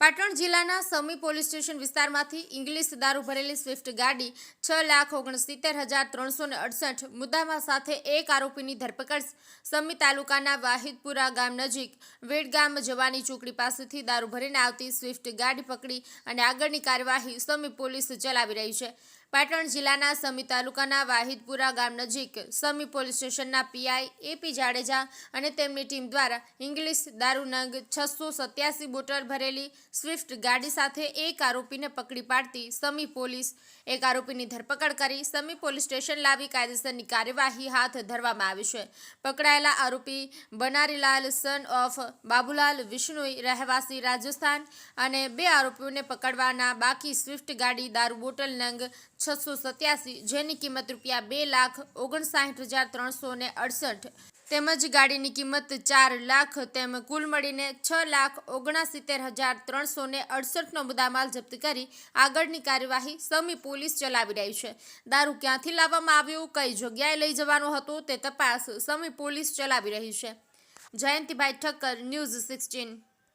પાટણ જિલ્લાના Sami police station વિસ્તારમાંથી English દારૂ ભરેલી સ્વિફ્ટ ગાડી છ લાખ ઓગણસિત્તેર હજાર ત્રણસો ને અડસઠ મુદ્દામાં સાથે એક આરોપીની ધરપકડ સમી તાલુકાના વાહિદપુરા ગામ નજીક વેડગામ જવાની ચોકડી પાસેથી દારૂ ભરીને આવતી સ્વિફ્ટ ગાડી પકડી અને આગળની કાર્યવાહી સમી પોલીસ ચલાવી રહી છે. પાટણ જિલ્લાના સમી તાલુકાના વાહિદપુરા ગામ નજીક સમી પોલીસ સ્ટેશનના પીઆઈ એપી જાડેજા અને તેમની ટીમ દ્વારા ઇંગ્લિશ દારૂ નંગ છસો સત્યાસી બોટલ ભરેલી સ્વિફ્ટ ગાડી સાથે એક આરોપીને પકડી પાડતી સમી પોલીસ. એક આરોપીની ધરપકડ કરી સમી પોલીસ સ્ટેશન લાવી કાયદેસરની કાર્યવાહી હાથ ધરવામાં આવી છે. પકડાયેલા આરોપી બનારીલાલ સન ઓફ બાબુલાલ વિષ્ણુઈ રહેવાસી રાજસ્થાન અને બે આરોપીઓને પકડવાના બાકી સ્વિફ્ટ ગાડી દારૂ બોટલ નંગ છસો સત્યાસી, જેની કિંમત રૂપિયા બે લાખ ઓગણસાઠ હજાર ત્રણસો ને અડસઠ. તેમજ ગાડીની કિંમત ચાર લાખ, તેમ કુલ મળીને છ લાખ ઓગણસિત્તેર હજાર ત્રણસો ને અડસઠનો મુદ્દામાલ જપ્ત કરી આગળની કાર્યવાહી સમી પોલીસ ચલાવી રહી છે. દારૂ ક્યાંથી લાવવામાં આવ્યું, કઈ જગ્યાએ લઈ જવાનો હતો, તે તપાસ સમી પોલીસ ચલાવી રહી છે. Jayantibhai Thakkar, news sixteen.